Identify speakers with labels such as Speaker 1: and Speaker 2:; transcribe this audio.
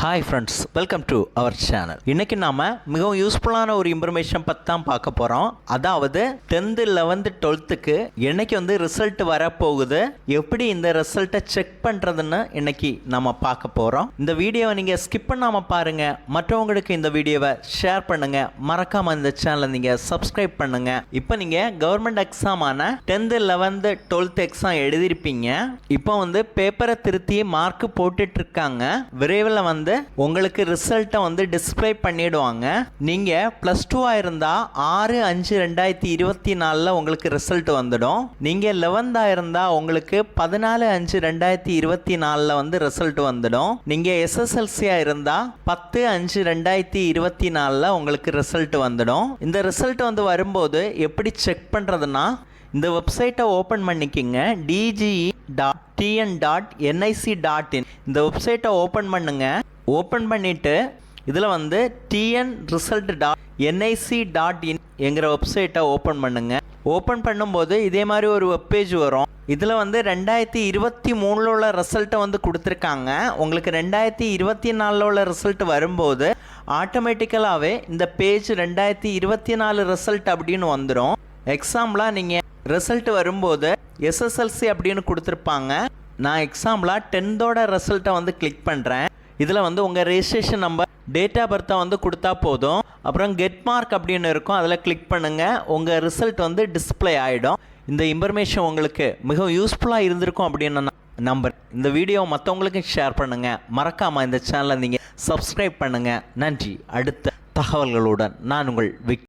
Speaker 1: Hi friends welcome to our channel இன்னைக்கு நாம மிகவும் யூஸ்ஃபுல்லான ஒரு இன்ஃபர்மேஷன் பற்றி தான் பார்க்க போகிறோம் அதாவது டென்த்து லெவன்த்து டுவெல்த்துக்கு என்னைக்கு வந்து ரிசல்ட் வரப்போகுது எப்படி இந்த ரிசல்ட்டை செக் பண்ணுறதுன்னு இன்னைக்கு நம்ம பார்க்க போகிறோம் இந்த வீடியோவை நீங்கள் ஸ்கிப் பண்ணாமல் பாருங்கள் மற்றவங்களுக்கு இந்த வீடியோவை ஷேர் பண்ணுங்கள் மறக்காமல் இந்த சேனலை நீங்கள் சப்ஸ்கிரைப் பண்ணுங்கள் இப்போ நீங்கள் கவர்மெண்ட் எக்ஸாமான டென்த்து லெவன்த்து டுவெல்த் எக்ஸாம் எழுதியிருப்பீங்க. இப்போ வந்து பேப்பரை திருத்தி மார்க் போட்டுட்ருக்காங்க விரைவில் வந்து உங்களுக்கு ரிசல்ட்டை வந்து டிஸ்ப்ளே பண்ணிடுவாங்க. நீங்கள் ப்ளஸ் டூவாக இருந்தால் ஆறு அஞ்சு ரெண்டாயிரத்தி இருபத்தி நாலில் உங்களுக்கு ரிசல்ட் வந்துடும். நீங்கள் லெவன்த்தாக இருந்தால் உங்களுக்கு பதினாலு அஞ்சு ரெண்டாயிரத்தி இருபத்தி நாலில் வந்து ரிசல்ட் வந்துடும். நீங்கள் எஸ்எஸ்எல்சியாக இருந்தால் பத்து அஞ்சு ரெண்டாயிரத்தி இருபத்தி நாலில் உங்களுக்கு ரிசல்ட் வந்துடும். இந்த ரிசல்ட் வந்து வரும்போது எப்படி செக் பண்ணுறதுன்னா இந்த வெப்சைட்டை ஓப்பன் பண்ணிக்கிங்க. DGE dot TN dot NIC dot in இந்த வெப்சைட்டை ஓப்பன் பண்ணுங்கள் ஓப்பன் பண்ணிவிட்டு இதில் வந்து TN result dot NIC dot in என்கிற வெப்சைட்டை ஓப்பன் பண்ணுங்கள் ஓப்பன் பண்ணும்போது இதே மாதிரி ஒரு வெப்பேஜ் வரும். இதில் வந்து ரெண்டாயிரத்தி இருபத்தி மூணில் உள்ள ரிசல்ட்டை வந்து கொடுத்துருக்காங்க. உங்களுக்கு ரெண்டாயிரத்தி இருபத்தி நாலில் உள்ள ரிசல்ட் வரும்போது ஆட்டோமேட்டிக்கலாகவே இந்த பேஜ் ரெண்டாயிரத்தி இருபத்தி நாலு ரிசல்ட் அப்படின்னு வந்துடும் எக்ஸாம்பிளாக நீங்கள் ரிசல்ட் வரும்போது எஸ்எஸ்எல்சி அப்படின்னு கொடுத்துருப்பாங்க. நான் எக்ஸாம்பிளாக டென்த்தோட ரிசல்ட்டை வந்து கிளிக் பண்ணுறேன் இதில் வந்து உங்கள் ரெஜிஸ்ட்ரேஷன் நம்பர் டேட் ஆஃப் பர்த்தை வந்து கொடுத்தா போதும். அப்புறம் கெட் மார்க் அப்படின்னு இருக்கும். அதில் கிளிக் பண்ணுங்கள் உங்கள் ரிசல்ட் வந்து டிஸ்ப்ளே ஆகிடும் இந்த இன்ஃபர்மேஷன் உங்களுக்கு மிகவும் யூஸ்ஃபுல்லாக இருந்திருக்கும் அப்படின்னு நம்பர் இந்த வீடியோ மற்றவங்களுக்கும் ஷேர் பண்ணுங்கள் மறக்காமல் இந்த சேனலை நீங்கள் சப்ஸ்கிரைப் பண்ணுங்கள் நன்றி. அடுத்த தகவல்களுடன் நான் உங்கள் விக்